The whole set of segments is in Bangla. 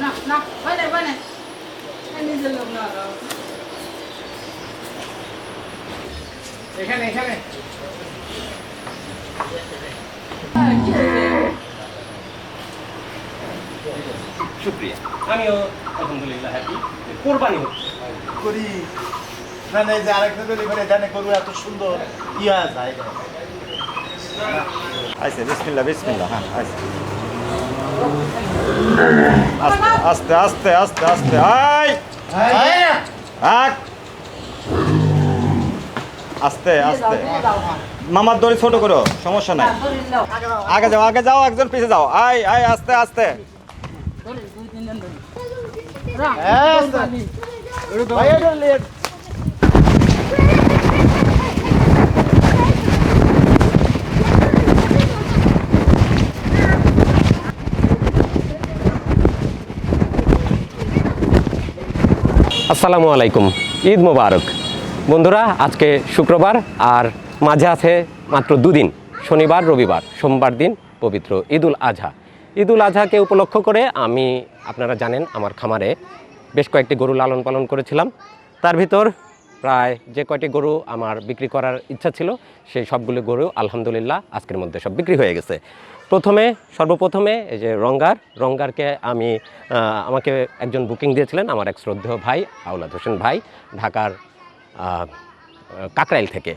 না না বলে বলে নিজের লোক না এখানে এখানে। শুক্রিয়া আমিও আলহামদুলিল্লাহ হ্যাপি কোরবানি হচ্ছে। করি। মানে যে আরেকটা করে জানে করব এত সুন্দর ইয়া যায়। আইসে বিসমিল্লাহ বিসমিল্লাহ হ্যাঁ আইসে আস্তে আস্তে আস্তে আস্তে আস্তে। আস্তে মামার দড়ি ছোট করো, সমস্যা নাই। আগে যাও আগে যাও, একজন পিছে যাও। আই আই আস্তে আস্তে। আসসালামু আলাইকুম। ঈদ মোবারক। বন্ধুরা, আজকে শুক্রবার আর মাঝে আছে মাত্র দুদিন, শনিবার, রবিবার, সোমবার দিন পবিত্র ঈদুল আজহা। ঈদুল আজহাকে উপলক্ষ করে আমি, আপনারা জানেন, আমার খামারে বেশ কয়েকটি গরু লালন পালন করেছিলাম। তার ভিতর প্রায় যে কয়টি গরু আমার বিক্রি করার ইচ্ছা ছিল, সেই সবগুলো গরু আলহামদুলিল্লাহ আজকের মধ্যে সব বিক্রি হয়ে গেছে। প্রথমে, সর্বপ্রথমে এই যে রঙ্গার, রঙ্গারকে আমি আমাকে একজন বুকিং দিয়েছিলেন আমার এক শ্রদ্ধেয় ভাই, আউলাদ হোসেন ভাই, ঢাকার কাকরাইল থেকে।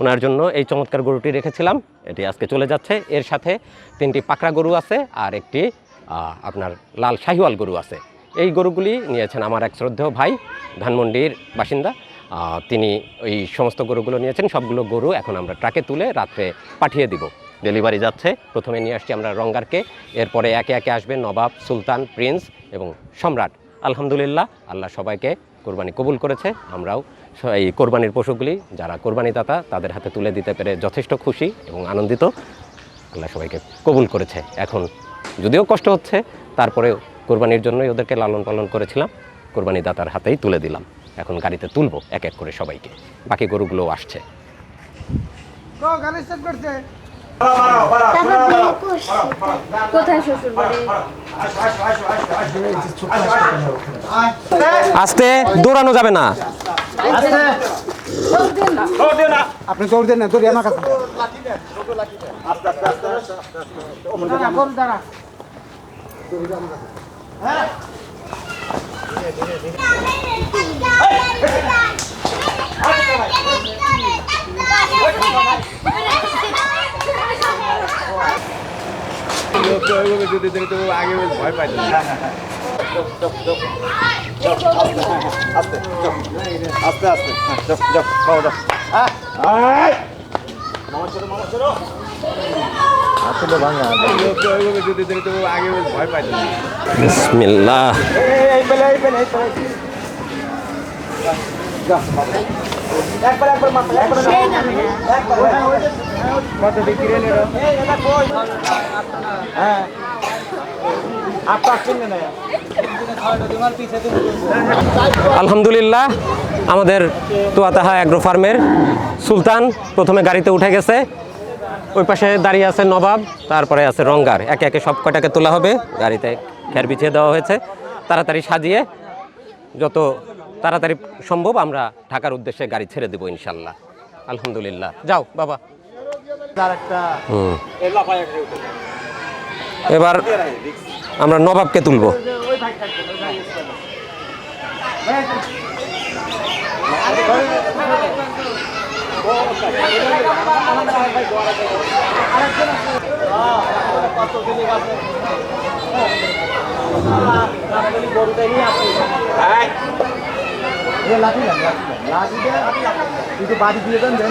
ওনার জন্য এই চমৎকার গরুটি রেখেছিলাম, এটি আজকে চলে যাচ্ছে। এর সাথে তিনটি পাকড়া গরু আছে আর একটি আপনার লাল শাহিওয়াল গরু আছে। এই গরুগুলি নিয়েছেন আমার এক শ্রদ্ধেয় ভাই, ধানমন্ডির বাসিন্দা। তিনি এই সমস্ত গরুগুলো নিয়েছেন। সবগুলো গরু এখন আমরা ট্রাকে তুলে রাত্রে পাঠিয়ে দিব। ডেলিভারি যাচ্ছে। প্রথমে নিয়ে আসছি আমরা রঙ্গারকে। এরপরে একে একে আসবে নবাব, সুলতান, প্রিন্স এবং সম্রাট। আলহামদুলিল্লাহ, আল্লাহ সবাইকে কোরবানি কবুল করেছে। আমরাও এই কোরবানির পশুগুলি, যারা কোরবানি দাতা, তাদের হাতে তুলে দিতে পেরে যথেষ্ট খুশি এবং আনন্দিত। আল্লাহ সবাইকে কবুল করেছে। এখন যদিও কষ্ট হচ্ছে, তারপরেও কোরবানির জন্যই ওদেরকে লালন পালন করেছিলাম। কোরবানি দাতার হাতেই তুলে দিলাম। এখন গাড়িতে তুলবো এক এক করে সবাইকে। বাকি গরুগুলো আসছে। আস্তে দৌড়ানো যাবে না। আপনি দৌড় দেন না দৌড়ি আমার কাছে। যদি দেখি তো আগে ভয় পাই আস্তে আস্তে আস্তে হ্যাঁ, যাও যাও খাও যাও আয় মামা ছোট মামা ছোট আসলে ভাঙা যদি দেখি তো আগে ভয় পাই বিসমিল্লাহ কত বিক্রি হ্যাঁ আলহামদুলিল্লাহ, আমাদের তোয়াতাহা অ্যাগ্রো ফার্মের সুলতান প্রথমে গাড়িতে উঠে গেছে। ওই পাশে দাঁড়িয়ে আছে নবাব, তারপরে আছে রঙ্গার। একে একে সব কটাকে তোলা হবে, গাড়িতে খের বিছিয়ে দেওয়া হয়েছে। তাড়াতাড়ি সাজিয়ে যত তাড়াতাড়ি সম্ভব আমরা ঢাকার উদ্দেশ্যে গাড়ি ছেড়ে দেবো ইনশাল্লাহ। আলহামদুলিল্লাহ। যাও, বাবা। এবার আমরা নবাবকে তুলবো। লাঠি লাঠি লাঠি দিয়ে একটু বাড়ি দিয়ে দেন দেন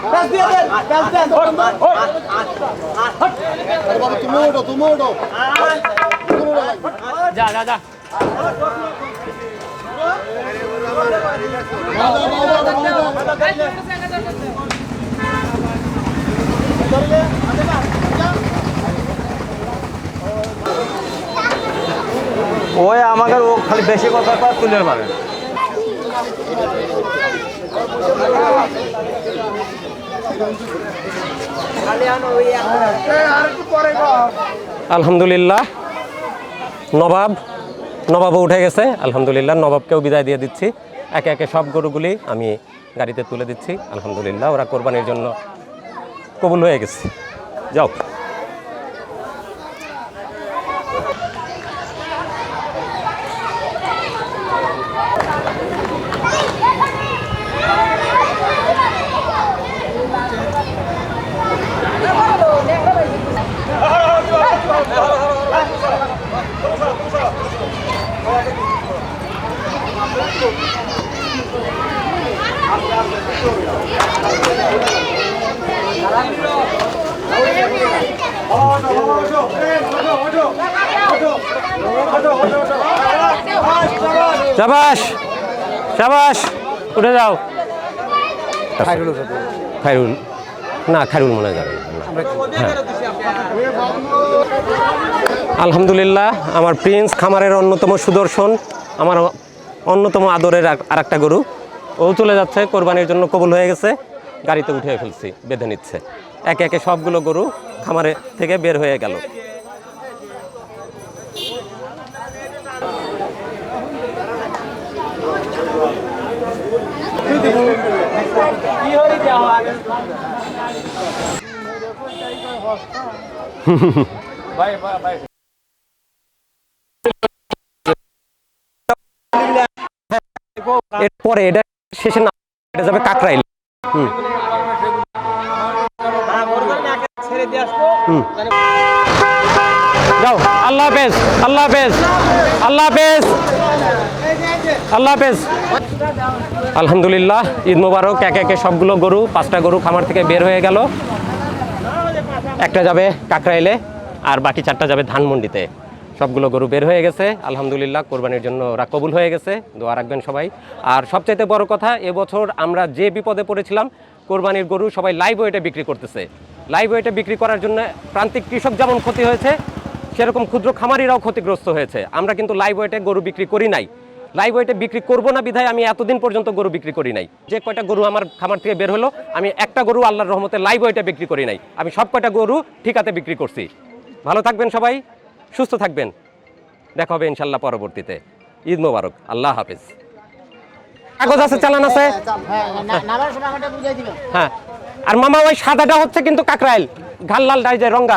বলেন আপনার তাহলে Thank you. তুমি ওঠো তুমি ওঠো যা যা যা ওই আমাকে ও খালি বেশি কথা তুলে মারে আলহামদুলিল্লাহ। নবাব, নবাবও উঠে গেছে। আলহামদুলিল্লাহ, নবাবকেও বিদায় দিয়ে দিচ্ছি। একে একে সব গরুগুলি আমি গাড়িতে তুলে দিচ্ছি। আলহামদুলিল্লাহ, ওরা কোরবানির জন্য কবুল হয়ে গেছে। যাও। শাবাস শাবাস উঠে যাও। খাইরুল খাইরুল না খাইরুল মনে যাবে হ্যাঁ। আলহামদুলিল্লাহ আমার প্রিন্স খামারের অন্যতম সুদর্শন আমার অন্যতম আদরের আর একটা গরু। ও চলে যাচ্ছে কোরবানির জন্য কবুল হয়ে গেছে। গাড়িতে উঠে ফেলছি বেঁধে নিচ্ছে। একে একে সবগুলো গরু খামারে থেকে বের হয়ে গেল। এরপরে এটা শেষে না এটা যাবে কাকরাইল। যাও। আল্লাহ আল্লাহ আল্লাহ আল্লাহ হাফেজ। আলহামদুলিল্লাহ, ঈদ মোবারক, একে একে সবগুলো গরু, পাঁচটা গরু খামার থেকে বের হয়ে গেল। একটা যাবে কাকরাইলে, আর বাকি চারটা যাবে ধানমন্ডিতে। সবগুলো গরু বের হয়ে গেছে। আলহামদুলিল্লাহ, কোরবানির জন্য ওরা কবুল হয়ে গেছে। দোয়া রাখবেন সবাই। আর সবচাইতে বড় কথা, এবছর আমরা যে বিপদে পড়েছিলাম, কোরবানির গরু সবাই লাইভ ওয়েটে বিক্রি করতেছে। লাইভ ওয়েটে বিক্রি করার জন্য প্রান্তিক কৃষক যেমন ক্ষতি হয়েছে, সেরকম ক্ষুদ্র খামারিরাও ক্ষতিগ্রস্ত হয়েছে। আমরা কিন্তু লাইভ ওয়েটে গরু বিক্রি করি নাই। লাইভ ওয়েটে বিক্রি করব না বিধায় আমি এতদিন পর্যন্ত গরু বিক্রি করি নাই। যে কয়টা গরু আমার খামার থেকে বের হলো আমি একটা গরু আল্লাহর রহমতে লাইভ ওয়েটে বিক্রি করি নাই। আমি সব কয়টা গরু ঠিকাতে বিক্রি করছি। ভালো থাকবেন সবাই সুস্থ থাকবেন। দেখা হবে ইনশাল্লাহ পরবর্তীতে। ঈদ মোবারক। আল্লাহ হাফেজ। কাগজ আছে চালান আছে? হ্যাঁ। আর মামা ওই সাদাটা হচ্ছে কিন্তু কাকরাইল। ঘাল লাল ডাই যায় রঙ্গা।